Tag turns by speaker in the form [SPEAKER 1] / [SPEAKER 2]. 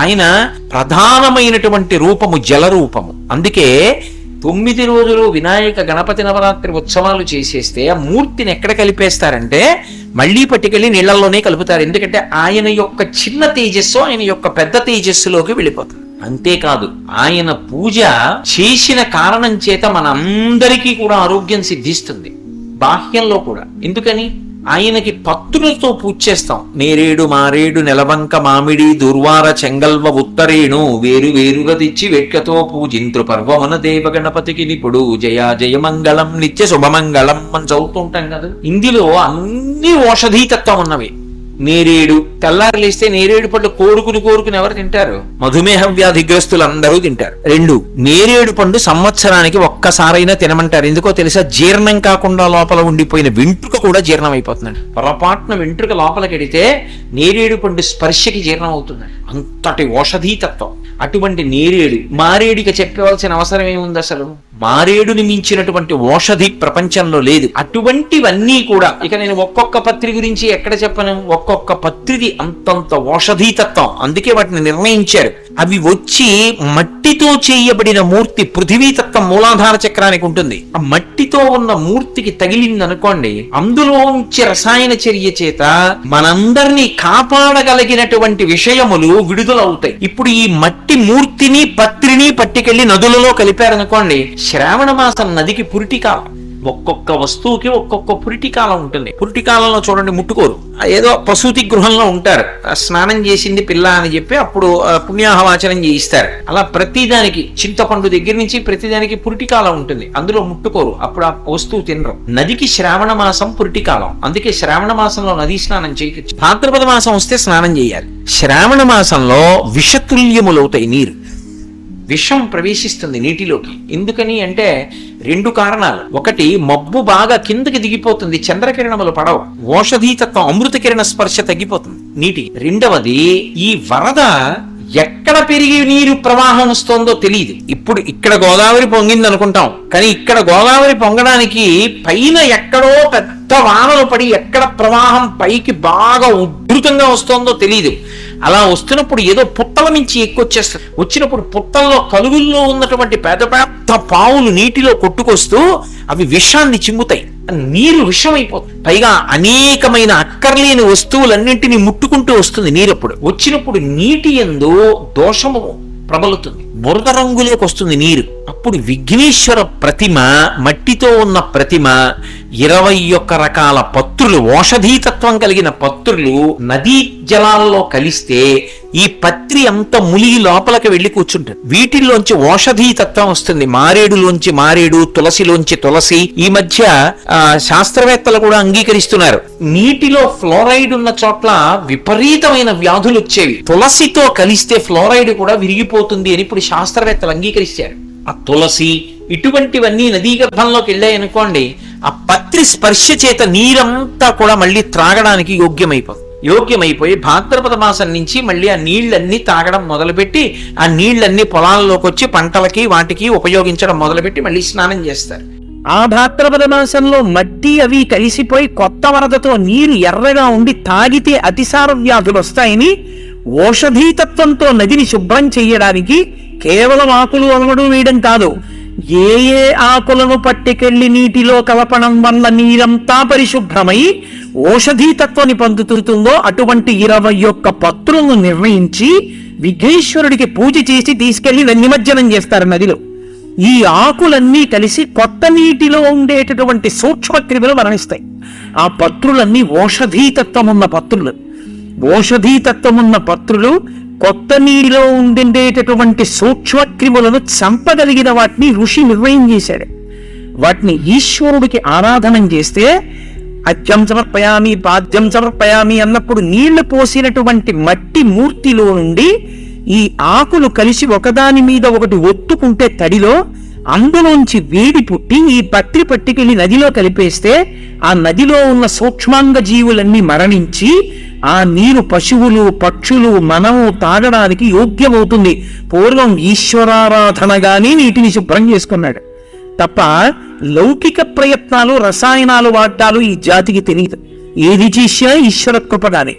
[SPEAKER 1] ఆయన ప్రధానమైనటువంటి రూపము జల రూపము అందుకే తొమ్మిది రోజులు వినాయక గణపతి నవరాత్రి ఉత్సవాలు చేసేస్తే ఆ మూర్తిని ఎక్కడ కలిపేస్తారంటే మళ్ళీ పట్టుకెళ్ళి నీళ్ళలోనే కలుపుతారు. ఎందుకంటే ఆయన యొక్క చిన్న తేజస్సు ఆయన యొక్క పెద్ద తేజస్సులోకి వెళ్ళిపోతుంది. అంతేకాదు ఆయన పూజ చేసిన కారణం చేత మనందరికీ కూడా ఆరోగ్యం సిద్ధిస్తుంది. బాహ్యంలో కూడా. ఎందుకని? ఆయనకి పత్రులతో పూజ చేస్తాం. నేరేడు మారేడు నెలవంక మామిడి దుర్వార చెంగల్వ ఉత్తరేణు వేరు వేరుగా తెచ్చి వెట్కతో పూజింతృ పర్వమన దేవ గణపతికి నిపుడు. జయ జయమంగళం నిత్య శుభమంగళం అని చదువుతుంటాం కదా. ఇందులో అన్ని ఔషధీతత్వం ఉన్నవి. నేరేడు. తెల్లారలేస్తే నేరేడు పళ్ళు కోరుకుని కోరుకుని ఎవరు తింటారు? మధుమేహం వ్యాధిగ్రస్తులు అందరూ తింటారు. రెండు నేరేడు పండు సంవత్సరానికి ఒక్కసారైనా తినమంటారు. ఎందుకో తెలుసా? జీర్ణం కాకుండా లోపల ఉండిపోయిన వెంట్రుక కూడా జీర్ణం అయిపోతుందండి పొరపాటున వెంట్రుక లోపలికి వెడితే నేరేడు పండు స్పర్శకి జీర్ణం అవుతుంది అంతటి ఔషధీతత్వం. అటువంటి నేరేడు మారేడికి చెప్పవలసిన అవసరం ఏముంది అసలు? మారేడుని మించినటువంటి ఓషధి ప్రపంచంలో లేదు. అటువంటివన్నీ కూడా ఇక నేను ఒక్కొక్క పత్రి గురించి ఎక్కడ చెప్పను? ఒక్కొక్క పత్రిది అంతంత ఔషధీతత్వం అందుకే వాటిని నిర్ణయించారు. అవి వచ్చి మట్టితో చేయబడిన మూర్తి పృథివీతత్వం మూలాధార చక్రానికి ఉంటుంది. ఆ మట్టితో ఉన్న మూర్తికి తగిలింది అనుకోండి అందులో ఉంచి రసాయన చర్య చేత మనందరినీ కాపాడగలిగినటువంటి విషయములు విడుదలవుతాయి. ఇప్పుడు ఈ మట్టి మూర్తిని పత్రిని పట్టుకెళ్ళి నదులలో కలిపారనుకోండి శ్రావణ మాసం నదికి పురిటికాలం. ఒక్కొక్క వస్తువుకి ఒక్కొక్క పురిటికాలం ఉంటుంది. పురిటికాలంలో చూడండి ముట్టుకోరు. ఏదో పశుతి గృహంలో ఉంటారు. స్నానం చేసింది పిల్ల అని చెప్పి అప్పుడు పుణ్యాహవాచనం చేయిస్తారు. అలా ప్రతిదానికి చింతపండు దగ్గర నుంచి ప్రతిదానికి పురిటికాలం ఉంటుంది. అందులో ముట్టుకోరు. అప్పుడు ఆ వస్తువు తినరు. నదికి శ్రావణ మాసం పురిటికాలం. అందుకే శ్రావణ మాసంలో నదీ స్నానం చేయవచ్చు భాద్రపద మాసం వస్తే స్నానం చేయాలి. శ్రావణ మాసంలో విషతుల్యములవుతాయి నీరు. విషం ప్రవేశిస్తుంది నీటిలోకి. ఎందుకని అంటే రెండు కారణాలు. ఒకటి మబ్బు బాగా కిందకి దిగిపోతుంది చంద్రకిరణములు పడవు. ఓషధీతత్వం అమృత కిరణ స్పర్శ తగ్గిపోతుంది నీటి. రెండవది ఈ వరద ఎక్కడ పెరిగి నీరు ప్రవాహం వస్తుందో తెలియదు ఇప్పుడు ఇక్కడ గోదావరి పొంగింది అనుకుంటాం. కానీ ఇక్కడ గోదావరి పొంగడానికి పైన ఎక్కడో పెద్ద వానలు పడి ఎక్కడ ప్రవాహం పైకి బాగా ఉధృతంగా వస్తుందో తెలియదు అలా వస్తున్నప్పుడు ఏదో పుట్టల నుంచి ఎక్కువచ్చేస్తుంది. వచ్చినప్పుడు పుట్టల్లో కలుగుల్లో ఉన్నటువంటి పెద్ద పెద్ద పావులు నీటిలో కొట్టుకొస్తూ అవి విషాన్ని చిమ్ముతాయి. నీరు విషమైపోతుంది. పైగా అనేకమైన అక్కర్లేని వస్తువులన్నింటినీ ముట్టుకుంటూ వస్తుంది నీరప్పుడు. వచ్చినప్పుడు నీటి ఎందు దోషము ప్రబలుతుంది. బురద రంగులోకి వస్తుంది నీరు. అప్పుడు విఘ్నేశ్వర ప్రతిమ మట్టితో ఉన్న ప్రతిమ ఇరవై ఒక్క రకాల పత్రులు ఓషధీతత్వం కలిగిన పత్రులు నదీ జలాల్లో కలిస్తే ఈ పత్రి అంత ములిగి లోపలికి వెళ్ళి కూర్చుంటుంది. వీటిల్లోంచి ఓషధీతత్వం వస్తుంది. మారేడులోంచి మారేడు తులసిలోంచి తులసి ఈ మధ్య శాస్త్రవేత్తలు కూడా అంగీకరిస్తున్నారు. నీటిలో ఫ్లోరైడ్ ఉన్న చోట్ల విపరీతమైన వ్యాధులు వచ్చేవి. తులసితో కలిస్తే ఫ్లోరైడ్ కూడా విరిగిపోతుంది అని ఇప్పుడు కొంతమంది శాస్త్రవేత్తలు అంగీకరిస్తారు ఆ తులసి ఇటువంటివన్నీ నదీ గర్భంలోకి వెళ్ళాయనుకోండి ఆ పత్రి స్పర్శ చేత నీరంతా కూడా మళ్ళీ త్రాగడానికి యోగ్యమైపోతుంది యోగ్యమైపోయి భాద్రపద మాసం నుంచి మళ్ళీ ఆ నీళ్ళన్నీ తాగడం మొదలుపెట్టి ఆ నీళ్ళన్నీ పొలాల్లోకి వచ్చి పంటలకి వాటికి ఉపయోగించడం మొదలుపెట్టి మళ్ళీ స్నానం చేస్తారు.
[SPEAKER 2] ఆ భాద్రపద మాసంలో మట్టి అవి కలిసిపోయి కొత్త వరదతో నీరు ఎర్రగా ఉండి తాగితే అతిసార వ్యాధులు వస్తాయని ఓషధీతత్వంతో నదిని శుభ్రం చేయడానికి కేవలం ఆకులు అలవడం వేయడం కాదు. ఏ ఏ ఆకులను పట్టుకెళ్ళి నీటిలో కలపడం వల్ల నీరంతా పరిశుభ్రమై ఓషధీతత్వాన్ని పొందుతుందో అటువంటి ఇరవై ఒక్క పత్రులను నిర్ణయించి విఘ్నేశ్వరుడికి పూజ చేసి తీసుకెళ్ళి నిమజ్జనం చేస్తారు నదిలో. ఈ ఆకులన్నీ కలిసి కొత్త నీటిలో ఉండేటటువంటి సూక్ష్మ క్రిములు మరణిస్తాయి. ఆ పత్రులన్నీ ఓషధీతత్వం ఉన్న పత్రులు. ఓషధీతత్వం ఉన్న పత్రులు కొత్త నీటిలో ఉండేటటువంటి సూక్ష్మ క్రిములను చంపగలిగిన వాటిని ఋషి నిర్ణయం చేశాడు వాటిని ఈశ్వరుడికి ఆరాధనం చేస్తే అత్యం సమర్పయామి పాద్యం సమర్పయామి అన్నప్పుడు నీళ్ళు పోసినటువంటి మట్టి మూర్తిలో నుండి ఈ ఆకులు కలిసి ఒకదాని మీద ఒకటి ఒత్తుకుంటే తడిలో అందులోంచి వేడి పుట్టి ఈ పత్రి పట్టుకెళ్ళి నదిలో కలిపేస్తే ఆ నదిలో ఉన్న సూక్ష్మాంగ జీవులన్నీ మరణించి ఆ నీరు పశువులు పక్షులు మనము తాగడానికి యోగ్యమవుతుంది. పూర్వం ఈశ్వరారాధనగానే నీటిని శుభ్రం చేసుకున్నాడు. తప్ప లౌకిక ప్రయత్నాలు రసాయనాలు వాడ్డాలు ఈ జాతికి తెలియదు ఏది చేసినా ఈశ్వర కృపగానే.